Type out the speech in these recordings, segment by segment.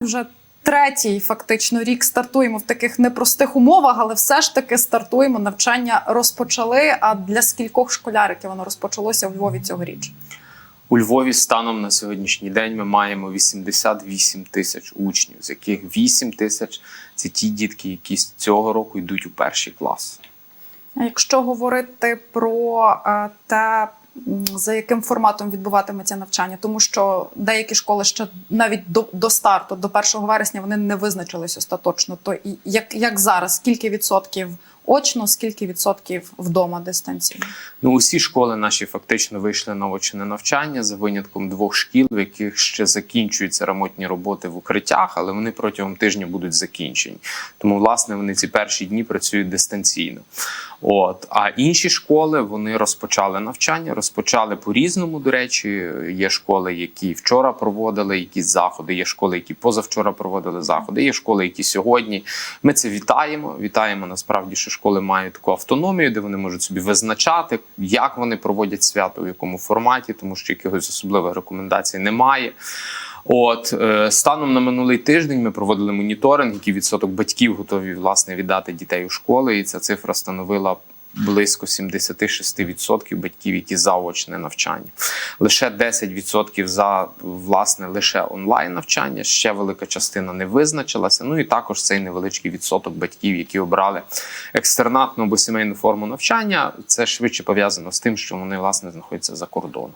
вже третій фактично рік стартуємо в таких непростих умовах, але все ж таки стартуємо. Навчання розпочали. А для скількох школяриків воно розпочалося у Львові цьогоріч? У Львові станом на сьогоднішній день ми маємо 88 тисяч учнів, з яких 8 тисяч це ті дітки, які з цього року йдуть у перший клас. Якщо говорити про е, те, за яким форматом відбуватиметься навчання, тому що деякі школи ще навіть до, до старту, до 1 вересня, вони не визначились остаточно. То як, як зараз, скільки відсотків очно, скільки відсотків вдома дистанційно? Ну, усі школи наші фактично вийшли на очне навчання за винятком двох шкіл, в яких ще закінчуються ремонтні роботи в укриттях, але вони протягом тижня будуть закінчені. Тому, власне, вони ці перші дні працюють дистанційно. От а інші школи вони розпочали навчання, розпочали по-різному. До речі, є школи, які вчора проводили якісь заходи, є школи, які позавчора проводили заходи, є школи, які сьогодні. Ми це вітаємо. Вітаємо насправді, що школи мають таку автономію, де вони можуть собі визначати, як вони проводять свято, в якому форматі, тому що якихось особливих рекомендацій немає. От е, станом на минулий тиждень ми проводили моніторинг, який відсоток батьків готові власне віддати дітей у школи, і ця цифра становила. Близько 76% батьків, які заочне навчання, лише 10% за власне лише онлайн навчання. Ще велика частина не визначилася. Ну і також цей невеличкий відсоток батьків, які обрали екстернатну або сімейну форму навчання. Це швидше пов'язано з тим, що вони власне знаходяться за кордоном.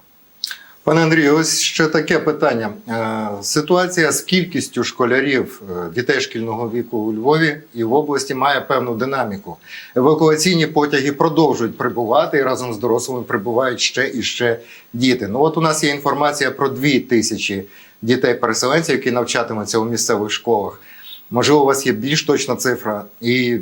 Пане Андрію, ось ще таке питання. Е, Ситуація з кількістю школярів е, дітей шкільного віку у Львові і в області має певну динаміку. Евакуаційні потяги продовжують прибувати і разом з дорослими прибувають ще і ще діти. Ну от у нас є інформація про дві тисячі дітей-переселенців, які навчатимуться у місцевих школах. Можливо, у вас є більш точна цифра. І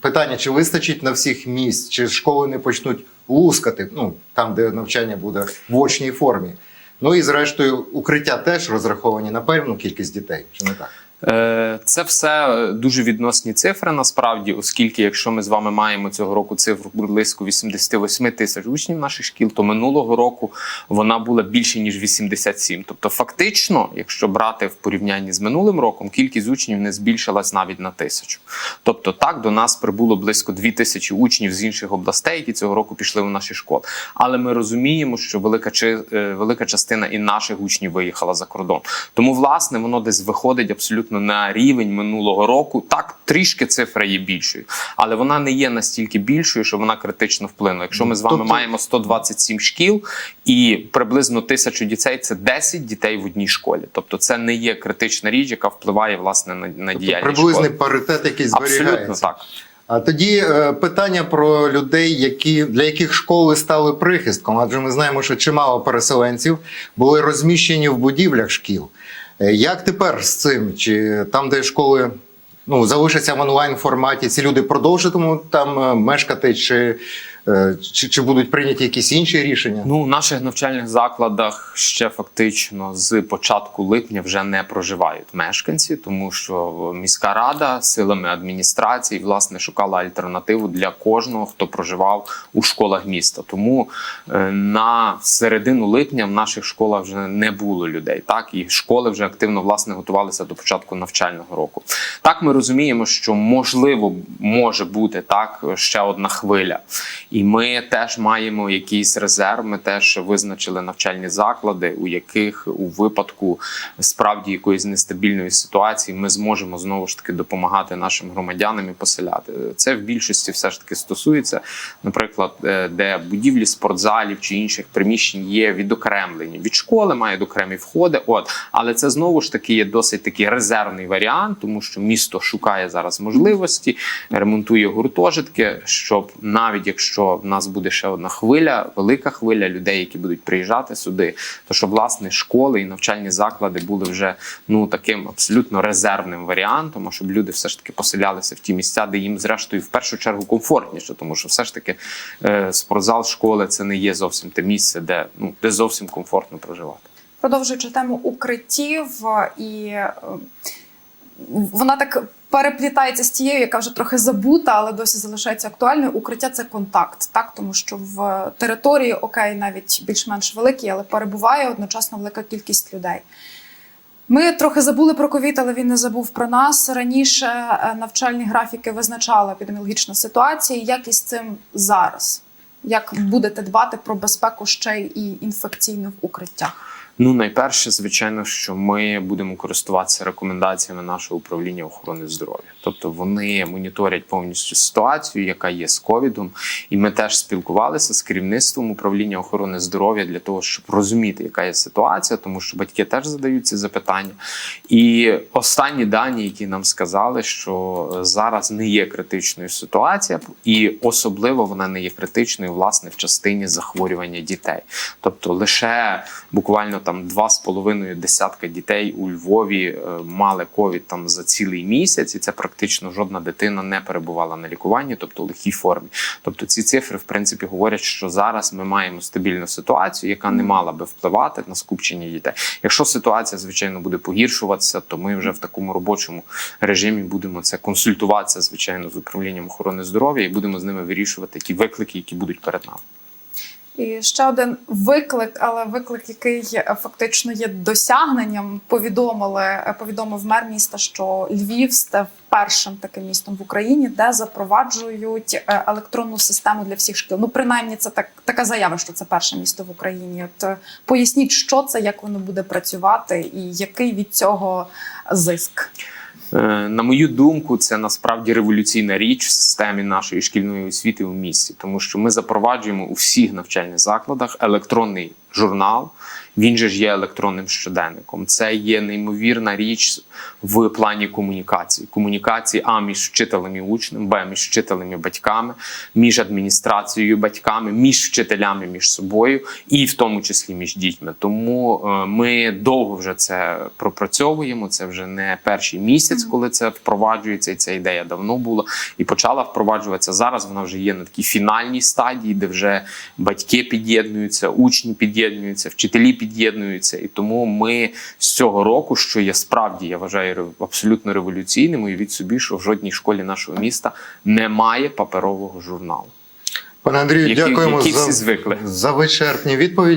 питання: чи вистачить на всіх місць, чи школи не почнуть лускати, ну там, де навчання буде в очній формі. Ну і зрештою, укриття теж розраховані на певну кількість дітей, чи не так? Е, Це все дуже відносні цифри насправді, оскільки якщо ми з вами маємо цього року цифру близько 88 тисяч учнів наших шкіл, то минулого року вона була більше ніж 87. Тобто, фактично, якщо брати в порівнянні з минулим роком, кількість учнів не збільшилась навіть на тисячу. Тобто, так до нас прибуло близько 2 тисячі учнів з інших областей, які цього року пішли в наші школи. Але ми розуміємо, що велика е, велика частина і наших учнів виїхала за кордон. Тому, власне, воно десь виходить абсолютно на рівень минулого року. Так, трішки цифра є більшою, але вона не є настільки більшою, що вона критично вплинула. Якщо ми з вами Тобто- маємо 127 шкіл і приблизно тисячу дітей, це 10 дітей в одній школі. Тобто, це не є критична річ, яка впливає власне на, на Тобто діяльність приблизний школи. паритет, який зберігається. Абсолютно так. А тоді е, питання про людей, які для яких школи стали прихистком, адже ми знаємо, що чимало переселенців були розміщені в будівлях шкіл. Е, Як тепер з цим? Чи там, де школи ну, залишаться в онлайн форматі, ці люди продовжитимуть там е, мешкати, чи, чи, чи будуть прийняті якісь інші рішення? Ну, у наших навчальних закладах ще фактично з початку липня вже не проживають мешканці, тому що міська рада силами адміністрації власне шукала альтернативу для кожного, хто проживав у школах міста. Тому е, на середину липня в наших школах вже не було людей. Так і школи вже активно власне готувалися до початку навчального року. Так ми розуміємо, що можливо може бути так ще одна хвиля. І ми теж маємо якийсь резерв. Ми теж визначили навчальні заклади, у яких у випадку справді якоїсь нестабільної ситуації ми зможемо знову ж таки допомагати нашим громадянам і поселяти. Це в більшості все ж таки стосується, наприклад, е, де будівлі спортзалів чи інших приміщень є відокремлені від школи, мають окремі входи. От але це знову ж таки є досить такий резервний варіант, тому що місто шукає зараз можливості, ремонтує гуртожитки, щоб навіть якщо в нас буде ще одна хвиля, велика хвиля людей, які будуть приїжджати сюди, то щоб власне школи і навчальні заклади були вже ну таким абсолютно резервним варіантом, а щоб люди все ж таки поселялися в ті місця, де їм зрештою в першу чергу комфортніше, тому що все ж таки е, спортзал школи це не є зовсім те місце, де ну де зовсім комфортно проживати. Продовжуючи тему укриттів, і е, вона так переплітається з тією, яка вже трохи забута, але досі залишається актуальною. Укриття це контакт, так тому що в території окей, навіть більш-менш великій, але перебуває одночасно велика кількість людей. Ми трохи забули про ковід, але він не забув про нас. Раніше е, навчальні графіки визначала епідеміологічна ситуація. Як із цим зараз? Як будете дбати про безпеку ще й і інфекційно в укриттях? Ну, найперше, звичайно, що ми будемо користуватися рекомендаціями нашого управління охорони здоров'я. Тобто вони моніторять повністю ситуацію, яка є з ковідом. І ми теж спілкувалися з керівництвом управління охорони здоров'я для того, щоб розуміти, яка є ситуація, тому що батьки теж задають ці запитання. І останні дані, які нам сказали, що зараз не є критичною ситуація, і особливо вона не є критичною власне в частині захворювання дітей. Тобто лише буквально там два з половиною десятка дітей у Львові е, мали ковід там за цілий місяць, і це практично жодна дитина не перебувала на лікуванні, тобто в легкій формі. Тобто ці цифри, в принципі, говорять, що зараз ми маємо стабільну ситуацію, яка не мала би впливати на скупчення дітей. Якщо ситуація, звичайно, буде погіршуватися, то ми вже в такому робочому режимі будемо це консультуватися, звичайно, з управлінням охорони здоров'я і будемо з ними вирішувати ті виклики, які будуть перед нами. І ще один виклик, але виклик, який фактично є досягненням. Повідомили, е, повідомив мер міста, що Львів став першим таким містом в Україні, де запроваджують е, електронну систему для всіх шкіл. Ну, принаймні, це так така заява, що це перше місто в Україні. От е, поясніть, що це, як воно буде працювати, і який від цього зиск. Е, На мою думку, це насправді революційна річ в системі нашої шкільної освіти у місті, тому що ми запроваджуємо у всіх навчальних закладах електронний журнал. Він же ж є електронним щоденником. Це є неймовірна річ в плані комунікації. Комунікації а між вчителем і учнем, б між вчителем і батьками, між адміністрацією і батьками, між вчителями між собою, і в тому числі між дітьми. Тому е, ми довго вже це пропрацьовуємо. Це вже не перший місяць, коли це впроваджується, і ця ідея давно була і почала впроваджуватися. Зараз вона вже є на такій фінальній стадії, де вже батьки під'єднуються, учні під'єднуються, вчителі під'єднуються. І тому ми з цього року, що я справді, я вважаю, абсолютно революційним, уявіть собі, що в жодній школі нашого міста немає паперового журналу. Пане Андрію, Які- дякуємо які всі за, за вичерпні відповіді.